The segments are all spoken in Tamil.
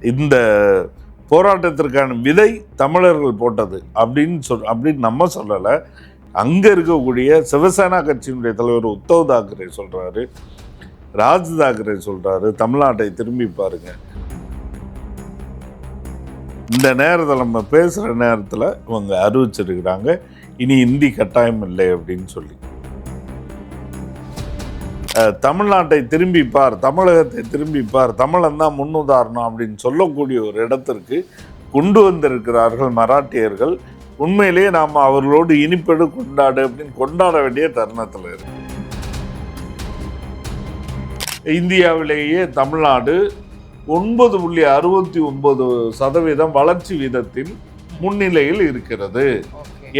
இந்த போராட்டத்திற்கான விதை தமிழர்கள் போட்டது அப்படின்னு சொல் அப்படின்னு நம்ம சொல்லலை. அங்கே இருக்கக்கூடிய சிவசேனா கட்சியினுடைய தலைவர் உத்தவ் தாக்கரே சொல்கிறாரு ராஜ் தாக்கரே சொல்கிறாரு தமிழ்நாட்டை திரும்பி பாருங்க. இந்த நேரத்தில் நம்ம பேசுகிற நேரத்தில் இவங்க அறிவிச்சிருக்கிறாங்க. இனி இந்தி கட்டாயம் இல்லை அப்படின்னு சொல்லி. தமிழ்நாட்டை திரும்பி பார் தமிழகத்தை திரும்பி பார் தமிழன் தான் முன்னுதாரணம் அப்படின்னு சொல்லக்கூடிய ஒரு இடத்திற்கு கொண்டு வந்திருக்கிறார்கள் மராட்டியர்கள். உண்மையிலேயே நாம் அவர்களோடு இனிப்பெடு கொண்டாடு அப்படின்னு கொண்டாட வேண்டிய தருணத்தில் இருக்கு. இந்தியாவிலேயே தமிழ்நாடு ஒன்பது புள்ளி அறுபத்தி ஒன்பது சதவீதம் வளர்ச்சி வீதத்தில் முன்னிலையில் இருக்கிறது.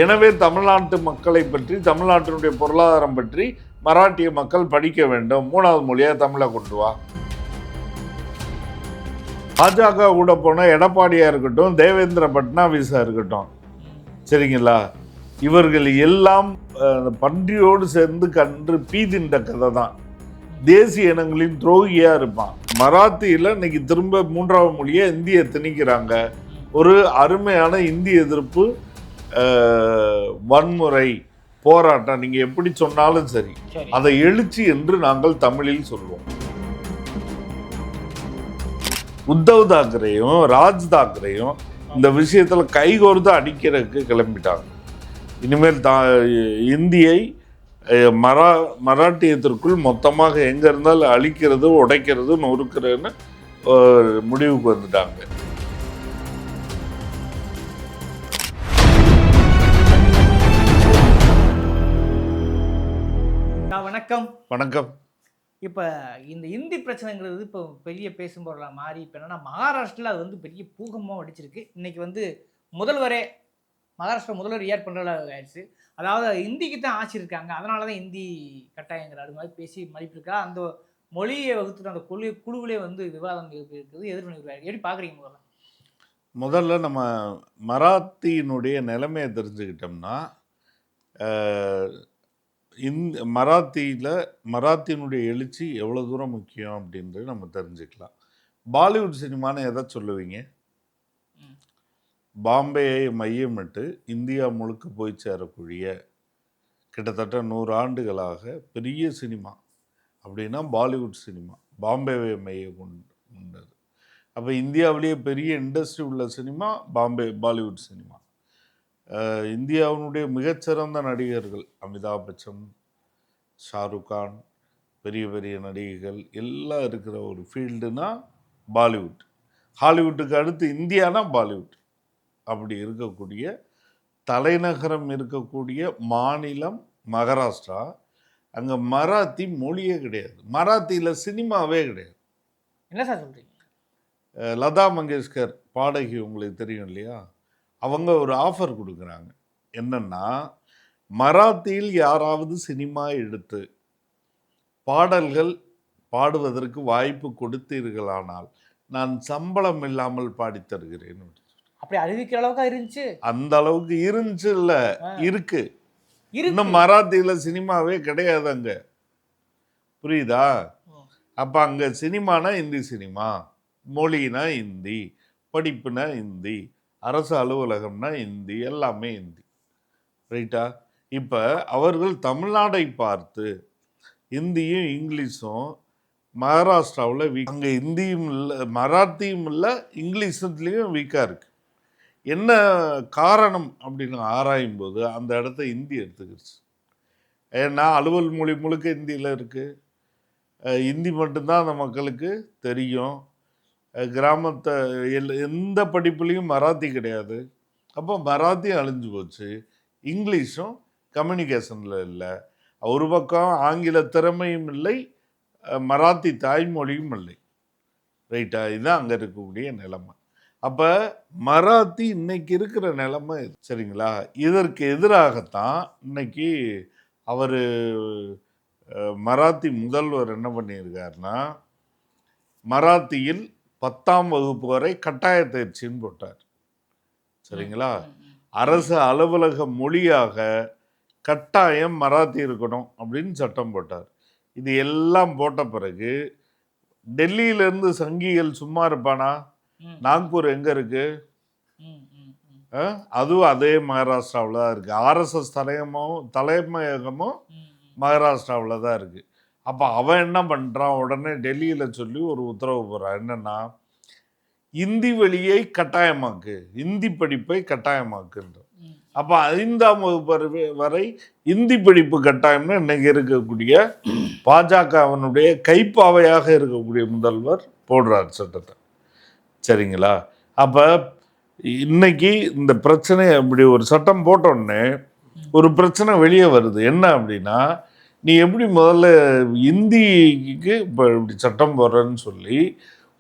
எனவே தமிழ்நாட்டு மக்களை பற்றி தமிழ்நாட்டினுடைய பொருளாதாரம் பற்றி மராட்டிய மக்கள் படிக்க வேண்டும். மூணாவது மொழியாக தமிழை கொண்டு வா. பாஜக கூட போன எடப்பாடியாக இருக்கட்டும் தேவேந்திர பட்னாவிஸாக இருக்கட்டும். சரிங்களா? இவர்கள் எல்லாம் பன்றியோடு சேர்ந்து கன்று பீதின்ற கதை தான். தேசிய இனங்களின் துரோகியாக இருப்பான். மராத்தியில் இன்னைக்கு திரும்ப மூன்றாவது மொழியை இந்தியை திணிக்கிறாங்க. ஒரு அருமையான இந்திய எதிர்ப்பு வன்முறை. போராட்டம் நீங்க எப்படி சொன்னாலும் சரி அதை எழுச்சி என்று நாங்கள் தமிழில் சொல்வோம். உத்தவ் தாக்கரேயும் ராஜ் தாக்கரேயும் இந்த விஷயத்துல கைகோர்த்து அடிக்கிறதுக்கு கிளம்பிட்டாங்க. இனிமேல் தா இந்தியை மரா மராட்டியத்திற்குள் மொத்தமாக எங்க இருந்தாலும் அழிக்கிறது உடைக்கிறது நொறுக்கிறதுன்னு முடிவுக்கு வந்துட்டாங்க. வணக்கம். வணக்கம். இப்போ இந்த இந்தி பிரச்சனைங்கிறது இப்போ பெரிய பேசும் பொருளாக மாறி இப்போ என்னன்னா மகாராஷ்டிரில் அது வந்து பெரிய பூகமாக அடிச்சிருக்கு இன்னைக்கு வந்து முதல்வரே மகாராஷ்டிரா முதல்வர் ரியாக்ட் பண்ணுற ஆயிடுச்சு. அதாவது இந்திக்கு தான் ஆட்சி இருக்காங்க. அதனால தான் இந்தி கட்டாயங்கிற அது மாதிரி பேசி மதிப்பிருக்கா. அந்த மொழியை வகுத்துட்டு அந்த குழு குழுவிலே வந்து விவாதம் இருக்குது. எதிர்ப்பு எப்படி பார்க்குறீங்க முதல்ல? முதல்ல நம்ம மராத்தியினுடைய நிலைமையை தெரிஞ்சுக்கிட்டோம்னா இந்த மராத்தியில் மராத்தியினுடைய எழுச்சி எவ்வளோ தூரம் முக்கியம் அப்படின்றது நம்ம தெரிஞ்சுக்கலாம். பாலிவுட் சினிமான்னு எதை சொல்லுவீங்க. பாம்பேயை மையமிட்டு இந்தியா முழுக்க போய் சேரக்கூடிய கிட்டத்தட்ட நூறு ஆண்டுகளாக பெரிய சினிமா அப்படின்னா பாலிவுட் சினிமா. பாம்பேவை மைய கொண்டு கொண்டது. அப்போ இந்தியாவிலேயே பெரிய இண்டஸ்ட்ரி உள்ள சினிமா பாம்பே பாலிவுட் சினிமா. இந்தியாவினுடைய மிகச்சிறந்த நடிகர்கள் அமிதாப் பச்சன் ஷாருக் கான் பெரிய பெரிய நடிகைகள் எல்லாம் இருக்கிற ஒரு ஃபீல்டுனா பாலிவுட். ஹாலிவுட்டுக்கு அடுத்து இந்தியானா பாலிவுட். அப்படி இருக்கக்கூடிய தலைநகரம் இருக்கக்கூடிய மாநிலம் மகாராஷ்டிரா. அங்கே மராத்தி மொழியே கிடையாது. மராத்தியில் சினிமாவே கிடையாது. என்ன சார் சொல்கிறீங்க லதா மங்கேஷ்கர் பாடகி உங்களுக்கு தெரியும் இல்லையா? அவங்க ஒரு ஆஃபர் கொடுக்குறாங்க. என்னன்னா மராத்தியில் யாராவது சினிமா எடுத்து பாடல்கள் பாடுவதற்கு வாய்ப்பு கொடுத்தீர்களானால் நான் சம்பளம் இல்லாமல் பாடித் தருகிறேன் அப்படி அறிவிக்கிற அளவுக்கா இருந்துச்சு? அந்த அளவுக்கு இருந்துச்சு இல்ல. இருக்கு. இன்னும் மராத்தியில சினிமாவே கிடையாது அங்க. புரியுதா. அப்ப அங்க சினிமானா இந்தி சினிமா மொழினா இந்தி படிப்புனா இந்தி அரசு அலுவலகம்னா இந்தி எல்லாமே இந்தி. ரைட்டா? இப்போ அவர்கள் தமிழ்நாடை பார்த்து இந்தியும் இங்கிலீஷும் மகாராஷ்டிராவில் வீக் அங்கே இந்தியும் இல்லை மராத்தியும் இல்லை இங்கிலீஷ்லேயும் வீக்காக இருக்குது என்ன காரணம் அப்படின்னு ஆராயும் போது அந்த இடத்த இந்தி எடுத்துக்கிடுச்சு ஏன்னா அலுவல் மொழி முழுக்க இந்தியில் இருக்குது இந்தி மட்டும்தான் அந்த மக்களுக்கு தெரியும். கிராமத்தை எல் எந்த படிப்புலேயும் மராத்தி கிடையாது. அப்போ மராத்தியும் அழிஞ்சு போச்சு. இங்கிலீஷும் கம்யூனிகேஷனில் இல்லை. ஒரு பக்கம் ஆங்கில திறமையும் இல்லை மராத்தி தாய்மொழியும் இல்லை. ரைட்டா? இதுதான் அங்கே இருக்கக்கூடிய நிலைமை. அப்போ மராத்தி இன்னைக்கு இருக்கிற நிலைமை சரிங்களா? இதற்கு எதிராகத்தான் இன்னைக்கு அவர் மராத்தி முதல்வர் என்ன பண்ணியிருக்காருன்னா மராத்தியில் பத்தாம் வகுப்பு வரை கட்டாய தேர்ச்சின்னு போட்டார். சரிங்களா. அரசு அலுவலக மொழியாக கட்டாயம் மராத்தி இருக்கணும் அப்படின்னு சட்டம் போட்டார். இது எல்லாம் போட்ட பிறகு டெல்லியிலேருந்து சங்கிகள் சும்மா இருப்பானா? நாக்பூர் எங்கே இருக்கு? அதுவும் அதே மகாராஷ்டிராவில் தான் இருக்குது ஆர்எஸ்எஸ் தலையமும் தலைமையகமும். மகாராஷ்டிராவில் தான் இருக்குது அப்போ அவன் என்ன பண்ணுறான் உடனே டெல்லியில் சொல்லி ஒரு உத்தரவு போகிறான் என்னன்னா இந்தி வழியை கட்டாயமாக்கு. இந்தி படிப்பை கட்டாயமாக்குன்ற அப்போ ஐந்தாம் வகுப்பு வரை- வரை இந்தி படிப்பு கட்டாயம்னு இன்னைக்கு இருக்கக்கூடிய பாஜக அவனுடைய கைப்பாவையாக இருக்கக்கூடிய முதல்வர் போடுறார் சட்டத்தை. சரிங்களா? அப்போ இன்னைக்கு இந்த பிரச்சனை அப்படி ஒரு சட்டம் போட்டோடனே ஒரு பிரச்சனை வெளியே வருது. என்ன அப்படின்னா நீ எப்படி முதல்ல இந்திக்கு இப்போ இப்படி சட்டம் போடுறேன்னு சொல்லி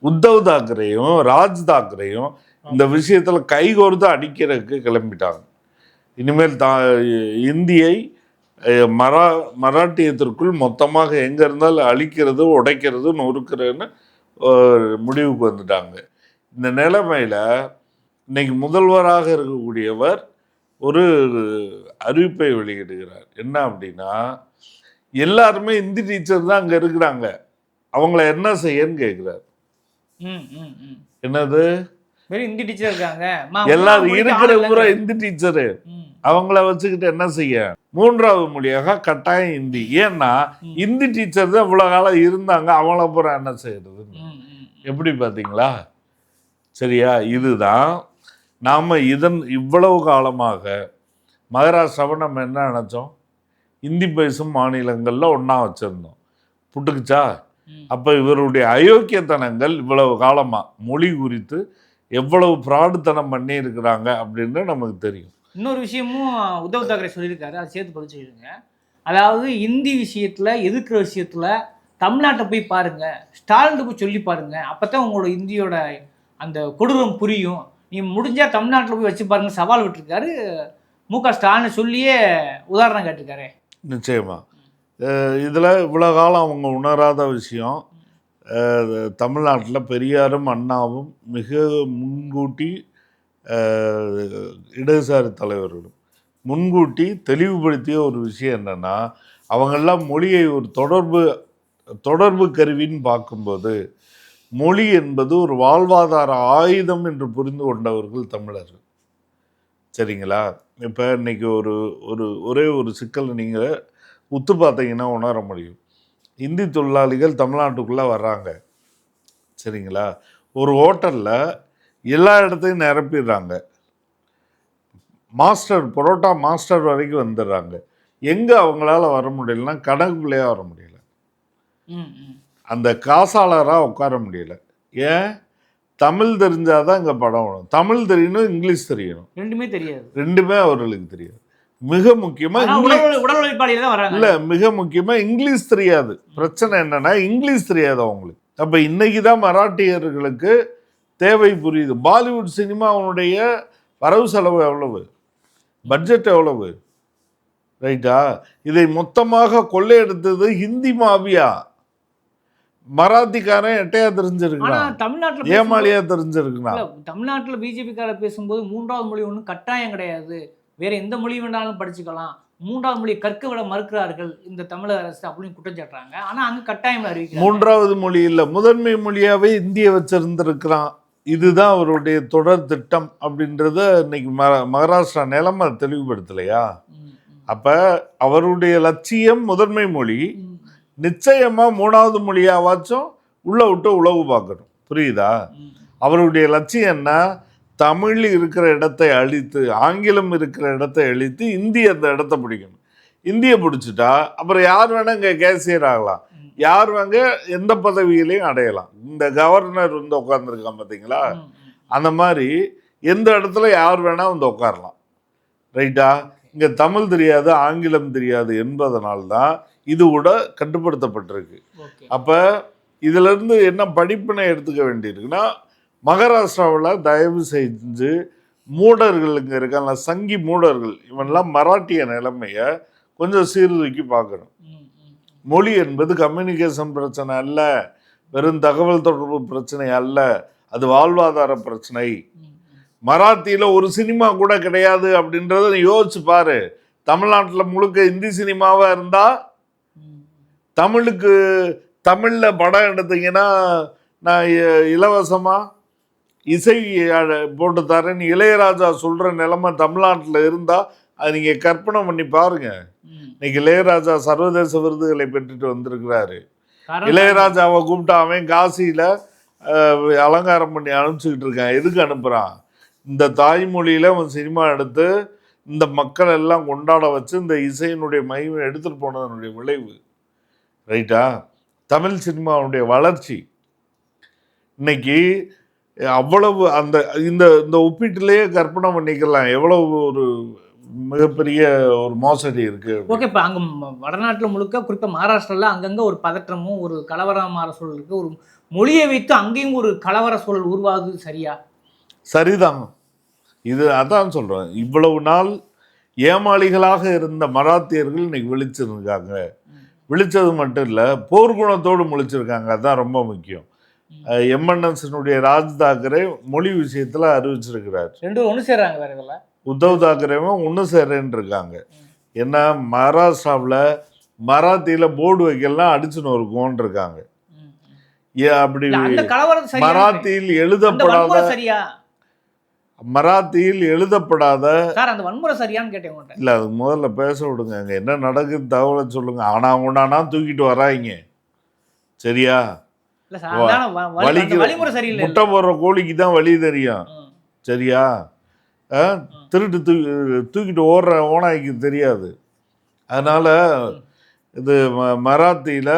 உத்தவ் தாக்கரேயும் ராஜ் தாக்கரேயும் இந்த விஷயத்தில் கைகோர்த்து அடிக்கிறதுக்கு கிளம்பிட்டாங்க. இனிமேல் தா இந்தியை மரா மராட்டியத்திற்குள் மொத்தமாக எங்கே இருந்தாலும் அழிக்கிறது உடைக்கிறது நொறுக்கிறதுன்னு முடிவுக்கு வந்துட்டாங்க. இந்த நிலைமையில் இன்னைக்கு முதல்வராக இருக்கக்கூடியவர் ஒரு அறிவிப்பை வெளியிடுகிறார். என்ன அப்படின்னா எல்லாருமே இந்தி டீச்சர் தான் அங்கே இருக்கிறாங்க. அவங்கள என்ன செய்யன்னு கேட்குறாரு. என்னது? ஹிந்தி டீச்சர் இருக்காங்க. எல்லாரும் இருக்கிற பூரா. இந்தி டீச்சரு அவங்கள வச்சுக்கிட்டு என்ன செய்ய? மூன்றாவது மொழியாக கட்டாயம் இந்தி. ஏன்னா. இந்தி டீச்சர் தான் இவ்வளோ காலம் இருந்தாங்க. அவங்கள பூரா என்ன செய்யறது. எப்படி பார்த்தீங்களா சரியா இதுதான். நாம் இதன் இவ்வளவு காலமாக மகாராஷ்டிராவை நம்ம என்ன நினச்சோம்? இந்தி பேசும் மாநிலங்களில் ஒன்றா வச்சுருந்தோம். புட்டுக்குச்சா. அப்போ இவருடைய அயோக்கியத்தனங்கள் இவ்வளவு காலமாக மொழி குறித்து எவ்வளவு ஃப்ராடுத்தனம் பண்ணியிருக்கிறாங்க அப்படின்னு நமக்கு தெரியும். இன்னொரு விஷயமும் உத்தவ் தாக்கரே சொல்லியிருக்காரு. அதை சேர்த்து பதில் சொல்லிடுங்க அதாவது இந்தி விஷயத்துல எதிர்க்கிற விஷயத்துல தமிழ்நாட்டை போய் பாருங்க. ஸ்டாலின் போய் சொல்லி பாருங்க. அப்பதான் உங்களோட இந்தியோட அந்த கொடூரம் புரியும். நீ முடிஞ்சா தமிழ்நாட்டில் போய் வச்சு பாருங்க. சவால் விட்டுருக்காரு. மு க ஸ்டாலின் சொல்லியே உதாரணம் கேட்டிருக்காரு. நிச்சயமாக இதில் இவ்வளோ காலம் அவங்க உணராத விஷயம் தமிழ்நாட்டில் பெரியாரும் அண்ணாவும் மிக முன்கூட்டி இடதுசாரி தலைவர்களும் முன்கூட்டி தெளிவுபடுத்திய ஒரு விஷயம் என்னென்னா அவங்கெல்லாம் மொழியை ஒரு தொடர்பு தொடர்பு கருவின்னு பார்க்கும்போது மொழி என்பது ஒரு வாழ்வாதார ஆயுதம் என்று புரிந்து கொண்டவர்கள் தமிழர்கள். சரிங்களா? இப்போ இன்னைக்கு ஒரு ஒரு ஒரே ஒரு சிக்கல் நீங்கள் உத்து பார்த்தீங்கன்னா உணர முடியும். இந்தி தொழிலாளிகள் தமிழ்நாட்டுக்குள்ளே வர்றாங்க. சரிங்களா? ஒரு ஹோட்டலில் எல்லா இடத்தையும் நிரப்பிடுறாங்க. மாஸ்டர் பரோட்டா மாஸ்டர் வரைக்கும் வந்துடுறாங்க. எங்கே அவங்களால வர முடியலன்னா கணக்குள்ளேயே வர முடியல. அந்த காசாளராக உட்கார முடியல. ஏன்? தமிழ் தெரிஞ்சாதான் இங்கே படம் வரும். தமிழ் தெரியணும் இங்கிலீஷ் தெரியணும். ரெண்டுமே தெரியாது. ரெண்டுமே அவர்களுக்கு தெரியாது. மிக முக்கியமாக இங்கிலீஷ் தான் இல்ல மிக முக்கியமா இங்கிலீஷ் தெரியாது. பிரச்சனை என்னன்னா இங்கிலீஷ் தெரியாது அவங்களுக்கு. அப்ப இன்னைக்கு தான் மராட்டியர்களுக்கு தேவை புரியுது. பாலிவுட் சினிமாவுடைய வரவு செலவு எவ்வளவு? பட்ஜெட் எவ்வளவு? ரைட்டா? இதை மொத்தமாக கொள்ளையெடுத்தது ஹிந்தி மாபியா மராத்திக்காரன் எட்டையா ஆனா தெரிஞ்சிருக்கிறான் தமிழ்நாட்டுல ஏமாளியா தெரிஞ்சிருக்கிறான். இல்ல, தமிழ்நாட்டுல பிஜேபி கார பேசும்போது மூன்றாவது மொழி ஒன்றும் கட்டாயம் கிடையாது. வேற எந்த மொழி வேணாலும் படிச்சுக்கலாம். மூன்றாவது மொழியை கற்க விட மறுக்கிறார்கள் இந்த தமிழக அரசு அப்படின்னு குற்றம் சாட்டுறாங்க. ஆனா அங்க கட்டாயம் அறிவிக்கிறாங்க. மூன்றாவது மொழி இல்ல முதன்மை மொழியாவே இந்திய வச்சிருந்திருக்கிறான். இதுதான் அவருடைய தொடர் திட்டம் அப்படின்றத இன்னைக்கு ம- மகாராஷ்டிரா நிலைமை தெளிவுபடுத்தலையா? அப்ப அவருடைய லட்சியம் முதன்மை மொழி. ம், நிச்சயமா மூணாவது மொழியாவாச்சும் உள்ள விட்டு உழவு பார்க்கணும். புரியுதா. அவருடைய லட்சியம் என்ன? தமிழ் இருக்கிற இடத்தை அழித்து ஆங்கிலம் இருக்கிற இடத்தை அழித்து இந்தி அந்த இடத்த பிடிக்கணும். இந்தியை பிடிச்சிட்டா அப்புறம் யார் வேணா இங்கே கேசியர் ஆகலாம். யார் வேங்க எந்த பதவியிலையும் அடையலாம். இந்த கவர்னர் வந்து உட்காந்துருக்கான் பார்த்தீங்களா. அந்த மாதிரி எந்த இடத்துல யார் வேணா வந்து உட்காரலாம். ரைட்டா? இங்கே தமிழ் தெரியாது ஆங்கிலம் தெரியாது என்பதனால்தான் இது கூட கட்டுப்படுத்தப்பட்டிருக்கு அப்போ இதிலிருந்து என்ன படிப்பினை எடுத்துக்க வேண்டியிருக்குன்னா மகாராஷ்டிராவில் தயவு செஞ்சு மூடர்கள் இங்கே இருக்காங்க சங்கி மூடர்கள் இவன்லாம் மராட்டிய நிலைமையை கொஞ்சம் சீர்தூக்கி பார்க்கணும். மொழி என்பது கம்யூனிகேஷன் பிரச்சனை அல்ல வெறும் தகவல் தொடர்பு பிரச்சனை அல்ல அது வாழ்வாதார பிரச்சனை. மராத்தியில் ஒரு சினிமா கூட கிடையாது அப்படின்றத நீ யோசிச்சு பாரு தமிழ்நாட்டில் முழுக்க இந்தி சினிமாவாக இருந்தால். தமிழுக்கு தமிழில் படம் எடுத்தீங்கன்னா நான் இ- இலவசமா இசை போட்டு தரேன்னு இளையராஜா சொல்ற நிலைமை தமிழ்நாட்டில் இருந்தா அது நீங்க கற்பனை பண்ணி பாருங்க. ம். இன்னைக்கு இளையராஜா சர்வதேச விருதுகளை பெற்றுட்டு வந்திருக்கிறாரு. இளையராஜாவை கூப்பிட்டு அவன் காசியில அலங்காரம் பண்ணி அனுப்பிச்சுக்கிட்டு இருக்கான். எதுக்கு அனுப்புறான்? இந்த தாய்மொழியில அவன் சினிமா எடுத்து இந்த மக்கள் எல்லாம் கொண்டாட வச்சு இந்த இசையினுடைய மகிமை எடுத்துட்டு போனதனுடைய விளைவு. ரைட்டா? தமிழ் சினிமாவுடைய வளர்ச்சி. இன்னைக்கு அவ்வளவு அந்த இந்த இந்த ஒப்பீட்டிலேயே கற்பனை பண்ணிக்கலாம். எவ்வளவு ஒரு மிகப்பெரிய ஒரு மோசடி இருக்கு. ஓகே இப்போ அங்கே வடநாட்டில் முழுக்க குறிப்பாக மகாராஷ்டிராவில் அங்கங்கே ஒரு பதற்றமும் ஒரு கலவரமான சூழல் இருக்கு. ஒரு மொழியை வைத்து அங்கேயும் ஒரு கலவர சூழல் உருவாகுது சரியா? சரிதான். இது அதான் சொல்றேன். இவ்வளவு நாள் ஏமாளிகளாக இருந்த மராத்தியர்கள் இன்னைக்கு விழிச்சிருக்காங்க. விழிச்சது மட்டும் இல்லை போர்க்குணத்தோடு முழிச்சிருக்காங்க. அதான் ரொம்ப முக்கியம். எம்என்எஸ்னுடைய ராஜ் தாக்கரே மொழி விஷயத்துல அறிவிச்சிருக்கிறார். ரெண்டு ஒன்று சேர்றாங்க வேற இதில். உத்தவ் தாக்கரேவும் ஒன்று சேரேன்னு இருக்காங்க. ஏன்னா மகாராஷ்டிராவில் மராத்தியில் போர்டு வைக்கலாம் அடிச்சுன்னு இருக்கும்னு இருக்காங்க. அப்படி மராத்தியில் எழுதப்படாத மராத்தியில் எழுதப்படாத சார் அந்த வன்முறை சரியான்னு கேட்டேன் இல்லை அதுக்கு முதல்ல பேச விடுங்க. அங்கே என்ன நடக்குது தகவலை சொல்லுங்க. ஆனா உண்டானா தூக்கிட்டு வராங்க சரியா? வலிக்கு முட்டை போடுற கோழிக்கு தான் வழி தெரியும். சரியா? திருட்டு தூக்கி தூக்கிட்டு ஓடுற ஓனாய்க்கு தெரியாது. அதனால இது ம மராத்தியில்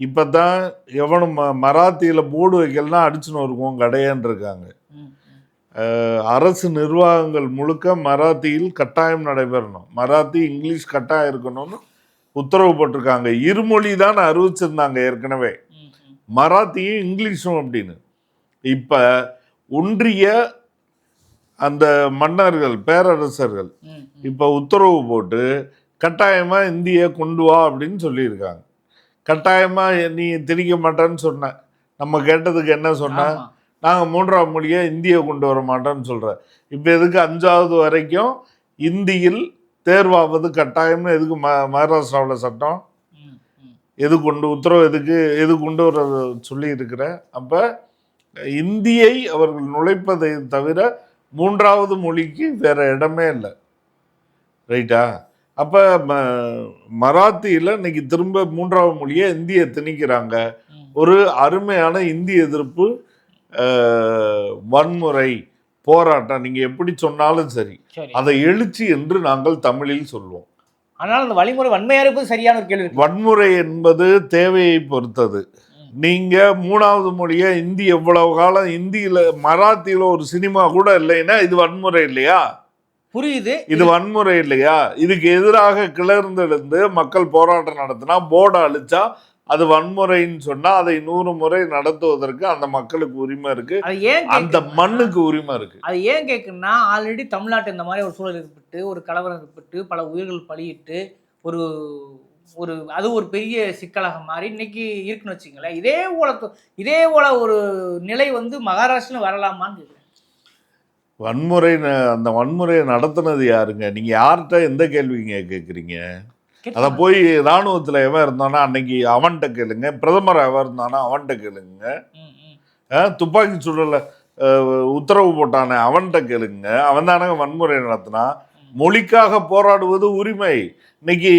இப்போ தான் எவனும் ம மராத்தியில் போர்டு வைக்கலாம் அடிச்சுன்னு இருக்கும் கடையான்னு இருக்காங்க. அரசு நிர்வாகங்கள் முழுக்க மராத்தியில் கட்டாயம் நடைபெறணும். மராத்தி இங்கிலீஷ் கட்டாயம் இருக்கணும்னு உத்தரவு போட்டிருக்காங்க. இருமொழி தான் அறிவிச்சிருந்தாங்க ஏற்கனவே. மராத்தியும் இங்கிலீஷும் அப்படின்னு. இப்போ ஒன்றிய அந்த மன்னர்கள் பேரரசர்கள். இப்போ உத்தரவு போட்டு கட்டாயமாக இந்தியை கொண்டு வா அப்படின்னு சொல்லியிருக்காங்க. கட்டாயமாக நீ திணிக்க மாட்டேன்னு சொன்ன. நம்ம கேட்டதுக்கு என்ன சொன்ன. நாங்கள் மூன்றாம் மொழியை இந்தியை கொண்டு வர மாட்டோம்னு சொல்கிறேன் இப்போ எதுக்கு அஞ்சாவது வரைக்கும் இந்தியில் தேர்வாவது கட்டாயம்னு எதுக்கு ம மகாராஷ்டிராவில் சட்டம். எது கொண்டு உத்தரவு எதுக்கு எது கொண்டு வர சொல்லி இருக்கிறேன் அப்போ இந்தியை அவர்கள் நுழைப்பதை தவிர மூன்றாவது மொழிக்கு வேற இடமே இல்லை. ரைட்டா அப்போ ம மராத்தியில் இன்னைக்கு திரும்ப மூன்றாவது மொழியை இந்தியை திணிக்கிறாங்க. ஒரு அருமையான இந்தி எதிர்ப்பு வன்முறை போராட்டம் நீங்கள் எப்படி சொன்னாலும் சரி அதை எழுச்சி என்று நாங்கள் தமிழில் சொல்வோம். ஆனால் அந்த வழிமுறை வன்மையா இருப்பது சரியான ஒரு கேள்வி வன்முறை என்பது தேவையை பொறுத்தது. ம். நீங்க மூணாவது மொழியை இந்தி எவ்வளவு காலம் இந்தியில மராத்தியில ஒரு சினிமா கூட இல்லைன்னா இது வன்முறை இல்லையா? புரியுது. இது வன்முறை இல்லையா? இதுக்கு எதிராக கிளர்ந்தெழுந்து மக்கள் போராட்டம் நடத்தினா போர்டை அழிச்சா அது வன்முறைன்னு சொன்னா அதை நூறு முறை நடத்துவதற்கு அந்த மக்களுக்கு உரிமை இருக்கு. அந்த மண்ணுக்கு உரிமை இருக்கு. அது ஏன் கேட்குன்னா ஆல்ரெடி தமிழ்நாட்டு இந்த மாதிரி ஒரு சூழல் ஏற்பட்டு ஒரு கலவரம் ஏற்பட்டு பல உயிர்கள் பலியிட்டு ஒரு ஒரு அது ஒரு பெரிய சிக்கலாக மாறி இன்னைக்கு இருக்குன்னு வச்சுங்களேன் இதே போல இதே போல ஒரு நிலை வந்து மகாராஷ்டிரம் வரலாமான்னு. வன்முறை அந்த வன்முறையை நடத்துனது யாருங்க? நீங்க யார்கிட்ட எந்த கேள்விங்க கேட்குறீங்க அதை. போய் இராணுவத்தில் எவன் இருந்தானா அன்னைக்கு அவன்கிட்ட கேளுங்க. பிரதமர் எவன் இருந்தானா அவன்கிட்ட கேளுங்க. துப்பாக்கி சுடல உத்தரவு போட்டானே அவன்கிட்ட கேளுங்க. அவன் தானங்க வன்முறை நடத்தினா. மொழிக்காக போராடுவது உரிமை. இன்னைக்கு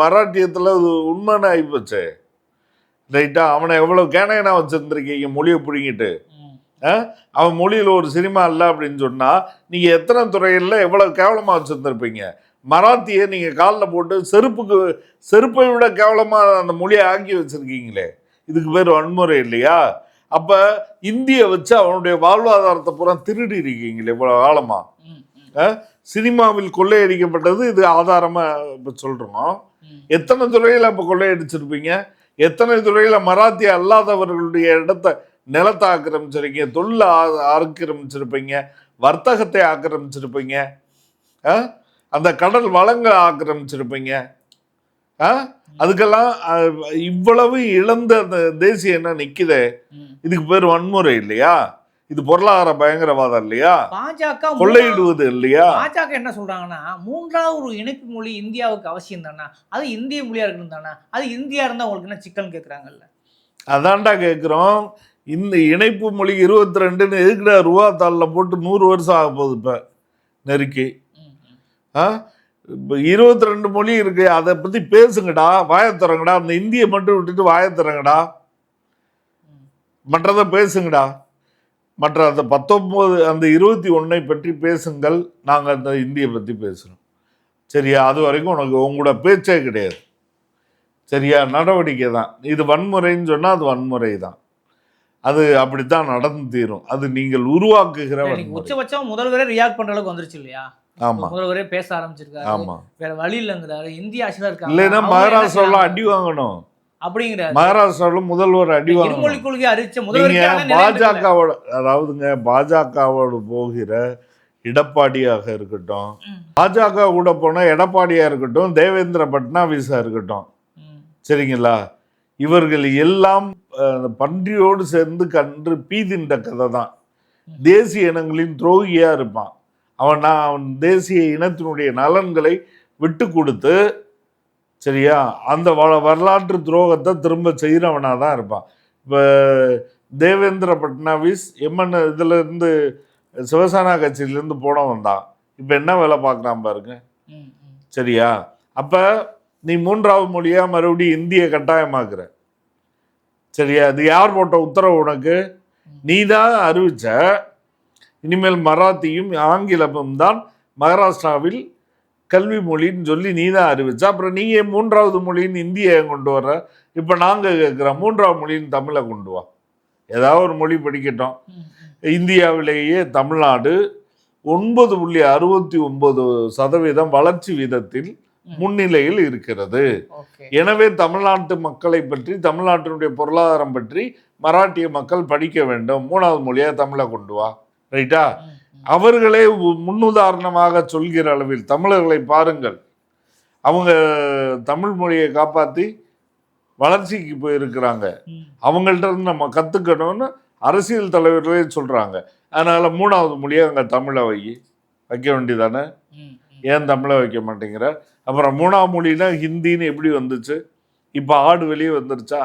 மராட்டியத்தில் அது உண்மைன்னு ஆகிப்போச்சே ரைட்டா அவனை எவ்வளோ கேனையனா வச்சுருந்துருக்கீங்க மொழியை பிடிங்கிட்டு. அவன் மொழியில் ஒரு சினிமா இல்லை அப்படின்னு சொன்னால் நீங்கள் எத்தனை துறைகளில் எவ்வளோ கேவலமாக வச்சுருந்துருப்பீங்க? மராத்தியை நீங்கள் காலில் போட்டு செருப்புக்கு செருப்பை விட கேவலமாக அந்த மொழியை ஆக்கி வச்சுருக்கீங்களே. இதுக்கு பேர் வன்முறை இல்லையா? அப்போ இந்தியை வச்சு அவனுடைய வாழ்வாதாரத்தை பூரா திருடி இருக்கீங்களே இவ்வளோ ம். சினிமாவில் கொள்ளையடிக்கப்பட்டது இது ஆதாரமாக இப்போ சொல்கிறோம். எத்தனை துறையில் இப்போ கொள்ளையடிச்சிருப்பீங்க? எத்தனை துறையில் மராத்திய அல்லாதவர்களுடைய இடத்த நிலத்தை ஆக்கிரமிச்சிருக்கீங்க தொழிலை ஆக்கிரமிச்சிருப்பீங்க வர்த்தகத்தை ஆக்கிரமிச்சிருப்பீங்க? அந்த கடல் வளங்களை ஆக்கிரமிச்சிருப்பீங்க. ஆ? அதுக்கெல்லாம் இவ்வளவு இழந்த அந்த தேசியம் என்ன நிக்குதே. இதுக்கு பேர் வன்முறை இல்லையா? இது பொருளாதார பயங்கரவாதம் இல்லையா? பாஜக கொள்ளையிடுவது இல்லையா? பாஜக என்ன சொல்றாங்கன்னா மூன்றாவது ஒரு இணைப்பு மொழி இந்தியாவுக்கு அவசியம் தானே? அது இந்திய மொழியா இருக்கணும் தானே? அது இந்தியா இருந்தா உங்களுக்கு என்ன சிக்கல் கேக்குறாங்கல்ல. அதான்டா கேட்குறோம் இந்த இணைப்பு மொழி இருபத்தி ரெண்டுன்னு எதுக்குடா ரூபா தாளில் போட்டு நூறு வருஷம் ஆக போகுது இப்போ? நெருக்கி. இருபத்தி ரெண்டு மொழி இருக்கு. அதை பற்றி பேசுங்கடா. வாயத் திறங்கடா. அந்த இந்தியை மட்டும் விட்டுட்டு வாயத் திறங்கடா. ம். மற்றதை பேசுங்கடா. மற்ற அந்த பத்தொம்போது அந்த இருபத்தி ஒன்றை பற்றி பேசுங்கள். நாங்கள் அந்த இந்தியை பற்றி பேசுகிறோம் சரியா? அது வரைக்கும் உனக்கு உங்களோட பேச்சே கிடையாது. சரியா? நடவடிக்கை தான். இது வன்முறைன்னு சொன்னால் அது வன்முறை தான். அது அப்படித்தான் நடந்து தீரும். அது நீங்கள் உருவாக்குகிற உச்சபட்சம் முதல்வரே ரியாக்ட் பண்ற அளவுக்கு வந்துருச்சு இல்லையா? முதல்வரே பேச ஆரம்பிச்சிருக்காரு. வேற வழி இல்லைங்கிறாரு. இந்திய ஆட்சியில இருக்காங்க. இல்லைன்னா மகாராஷ்டிராவில்? அடி வாங்கணும். அப்படிங்கிறாரு. மகாராஷ்டிராவில் முதல்வர் அடி வாங்கணும். கொள்கை அறிவிச்ச முதல்வர் பாஜகவோட அதாவதுங்க பாஜகவோட போகிற எடப்பாடியாக இருக்கட்டும் பாஜக கூட போன எடப்பாடியா இருக்கட்டும் தேவேந்திர பட்னாவிஸா இருக்கட்டும். சரிங்களா? இவர்கள் எல்லாம் பன்றியோடு சேர்ந்து கன்று பீதின்ற கதை தான் தேசிய இனங்களின் துரோகியா இருப்பான். அவன் நான் அவன் தேசிய இனத்தினுடைய நலன்களை விட்டு கொடுத்து சரியா? அந்த வ வரலாற்று துரோகத்தை திரும்ப செய்கிறவனாக தான் இருப்பான். இப்போ தேவேந்திர பட்னாவிஸ் எம்என் இதுல இருந்து சிவசேனா கட்சியிலேருந்து போனவன் தான். இப்போ என்ன வேலை பார்க்குறான் பாருங்க. சரியா? அப்போ நீ மூன்றாவது மொழியா மறுபடியும் இந்திய கட்டாயமாக்குற. சரியா? இது யார் போட்ட உத்தரவு உனக்கு? நீ தான் அறிவிச்ச இனிமேல் மராத்தியும் ஆங்கிலமும் தான் மகாராஷ்டிராவில் கல்வி மொழின்னு சொல்லி நீ தான் அறிவிச்ச. அப்புறம் நீ ஏன் மூன்றாவது மொழின்னு இந்தியை கொண்டு வர்ற. இப்போ நாங்கள் கேட்குறோம் மூன்றாவது மொழின்னு தமிழை கொண்டு வா. ஏதாவது ஒரு மொழி படிக்கட்டும். இந்தியாவிலேயே தமிழ்நாடு ஒன்பது புள்ளி அறுபத்தி ஒன்பது சதவீதம் வளர்ச்சி வீதத்தில் முன்னிலையில் இருக்கிறது. எனவே தமிழ்நாட்டு மக்களை பற்றி தமிழ்நாட்டினுடைய பொருளாதாரம் பற்றி மராட்டிய மக்கள் படிக்க வேண்டும். மூணாவது மொழியா தமிழை கொண்டு வா. ரைட்டா? அவர்களே முன்னுதாரணமாக சொல்கிற அளவில் தமிழர்களை பாருங்கள். அவங்க தமிழ் மொழியை காப்பாற்றி வளர்ச்சிக்கு போயிருக்கிறாங்க. அவங்கள்ட்ட இருந்து நம்ம கற்றுக்கணும்னு அரசியல் தலைவர்களே சொல்கிறாங்க அதனால் மூணாவது மொழியை அங்கே தமிழை வை வைக்க வேண்டியதானே? ஏன் தமிழை வைக்க மாட்டேங்கிற? அப்புறம் மூணாவது மொழினா ஹிந்தின்னு எப்படி வந்துச்சு? இப்போ ஆடு வெளியே வந்துருச்சா?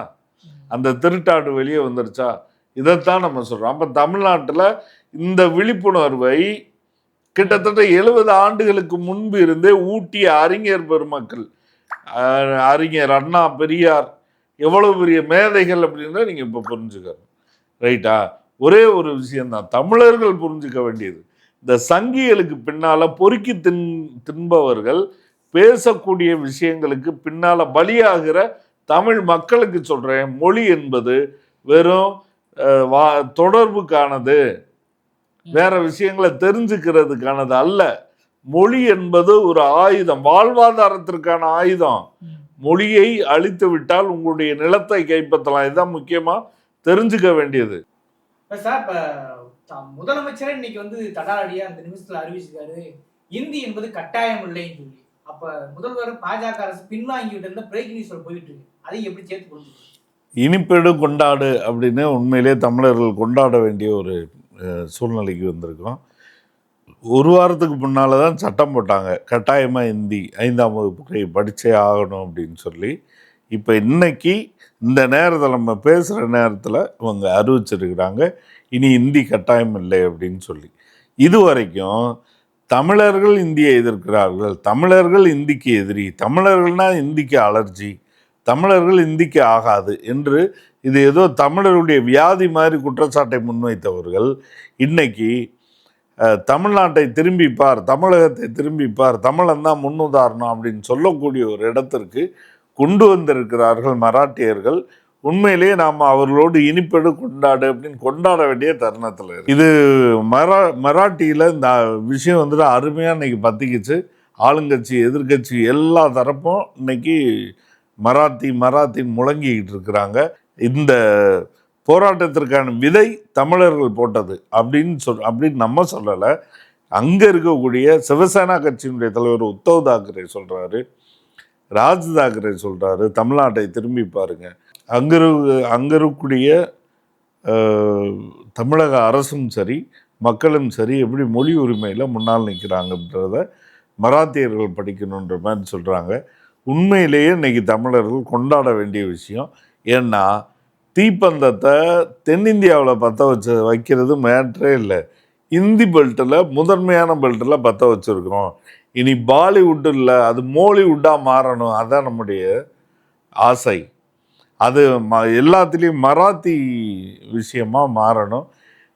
அந்த திருட்டாடு வெளியே வந்துருச்சா? இதைத்தான் நம்ம சொல்கிறோம் அப்போ தமிழ்நாட்டில் இந்த விழிப்புணர்வை கிட்டத்தட்ட எழுபது ஆண்டுகளுக்கு முன்பு இருந்தே ஊட்டிய அறிஞர் பெருமக்கள் அறிஞர் அண்ணா பெரியார் எவ்வளவு பெரிய மேதைகள் அப்படின்றத நீங்கள் இப்போ புரிஞ்சுக்கணும். ரைட்டா ஒரே ஒரு விஷயந்தான் தமிழர்கள் புரிஞ்சுக்க வேண்டியது. இந்த சங்கிகளுக்கு பின்னால பொறுக்கி தின் தின்பவர்கள் பேசக்கூடிய விஷயங்களுக்கு பின்னால் பலியாகிற தமிழ் மக்களுக்கு சொல்கிறேன் மொழி என்பது வெறும் வா தொடர்புக்கானது. வேற விஷயங்களை தெரிஞ்சுக்கிறதுக்கானது அல்ல. மொழி என்பது ஒரு ஆயுதம். வாழ்வாதாரத்திற்கான ஆயுதம். மொழியை அழித்து விட்டால் உங்களுடைய நிலத்தை கைப்பற்றலாம். இதுதான் முக்கியமா தெரிஞ்சுக்க வேண்டியது. இப்ப சார் இப்ப த- முதலமைச்சரே இன்னைக்கு வந்து தடாலடியா அந்த நிமிஷத்துல அறிவிச்சிருக்காரு. இந்தி என்பது கட்டாயம் இல்லைன்னு சொல்லி. அப்ப முதல்வர் பாஜக அரசு பின்வாங்கிட்டு இருந்த பிரேக் நியூஸ்ல போயிட்டு இருக்கு. அதையும் எப்படி சேர்த்து புரிஞ்சுக்கணும் இனிப்பெடு கொண்டாடு அப்படின்னு உண்மையிலே தமிழர்கள் கொண்டாட வேண்டிய ஒரு சூழ்நிலைக்கு வந்திருக்கோம் ஒரு வாரத்துக்கு முன்னால் தான் சட்டம் போட்டாங்க. கட்டாயமாக ஹிந்தி ஐந்தாம் வகுப்புக்கு படித்தே ஆகணும் அப்படின்னு சொல்லி. இப்போ இன்னைக்கு இந்த நேரத்தில் நம்ம பேசுகிற நேரத்தில் இவங்க அறிவிச்சிருக்கிறாங்க. இனி ஹிந்தி கட்டாயம் இல்லை அப்படின்னு சொல்லி. இது வரைக்கும் தமிழர்கள் இந்தியை எதிர்க்கிறார்கள். தமிழர்கள் இந்திக்கு எதிரி. தமிழர்கள்னால் இந்திக்கு அலர்ஜி. தமிழர்கள் இந்திக்கு ஆகாது என்று இது ஏதோ தமிழருடைய வியாதி மாதிரி குற்றச்சாட்டை முன்வைத்தவர்கள். இன்னைக்கு தமிழ்நாட்டை திரும்பி பார் தமிழகத்தை திரும்பி பார் தமிழன் தான் முன்னுதாரணம் அப்படின்னு சொல்லக்கூடிய ஒரு இடத்திற்கு கொண்டு வந்திருக்கிறார்கள் மராட்டியர்கள். உண்மையிலேயே நாம் அவர்களோடு இனிப்பெடு கொண்டாடு அப்படின்னு கொண்டாட வேண்டிய தருணத்தில் இருக்கு. இது மரா மராட்டியில் இந்த விஷயம் வந்துட்டு அருமையாக இன்னைக்கு பற்றிக்கிச்சு ஆளுங்கட்சி எதிர்க்கட்சி எல்லா தரப்பும் இன்னைக்கு மராத்தி மராத்தின்னு முழங்கிக்கிட்டு இருக்கிறாங்க. இந்த போராட்டத்திற்கான விதை தமிழர்கள் போட்டது அப்படின்னு சொல் அப்படின்னு நம்ம சொல்லலை. அங்கே இருக்கக்கூடிய சிவசேனா கட்சியினுடைய தலைவர் உத்தவ் தாக்கரே சொல்கிறாரு ராஜ் தாக்கரே சொல்கிறாரு தமிழ்நாட்டை திரும்பி பாருங்க. அங்கே அங்கே இருக்கக்கூடிய தமிழக அரசும் சரி மக்களும் சரி எப்படி மொழி உரிமையில் முன்னால் நிற்கிறாங்கன்றத மராத்தியர்கள் படிக்கணுன்ற மாதிரி சொல்கிறாங்க உண்மையிலேயே இன்னைக்கு தமிழர்கள் கொண்டாட வேண்டிய விஷயம். ஏன்னா தீப்பந்தத்தை தென்னிந்தியாவில் பற்ற வச்சு வைக்கிறது மேட்ரே இல்லை. இந்தி பெல்ட்டில் முதன்மையான பெல்ட்டில் பற்ற வச்சுருக்கிறோம் இனி பாலிவுட் இல்லை அது மோலிவுட்டாக மாறணும் அதான் நம்முடைய ஆசை. அது ம எல்லாத்துலேயும் மராத்தி விஷயமா மாறணும்.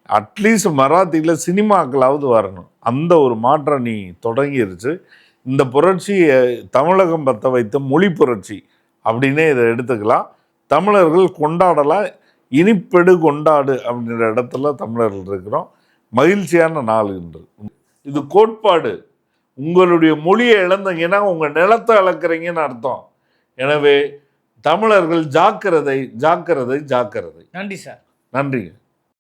அட்லீஸ்ட் மராத்தியில் சினிமாக்களாவது வரணும். அந்த ஒரு மாற்றம் நீ தொடங்கிருச்சு. இந்த புரட்சி அஹ், தமிழகம் பற்ற வைத்த மொழி புரட்சி அப்படின்னே இதை எடுத்துக்கலாம். தமிழர்கள் கொண்டாடலாம் இனிப்பெடு கொண்டாடு அப்படின்ற இடத்துல தமிழர்கள் இருக்கிறோம். மகிழ்ச்சியான நாள் இன்று. இது கோட்பாடு. உங்களுடைய மொழியை இழந்தீங்கன்னா உங்கள் நிலத்தை இழக்கிறீங்கன்னு அர்த்தம். எனவே தமிழர்கள் ஜாக்கிரதை ஜாக்கிரதை ஜாக்கிரதை. நன்றி சார். நன்றிங்க.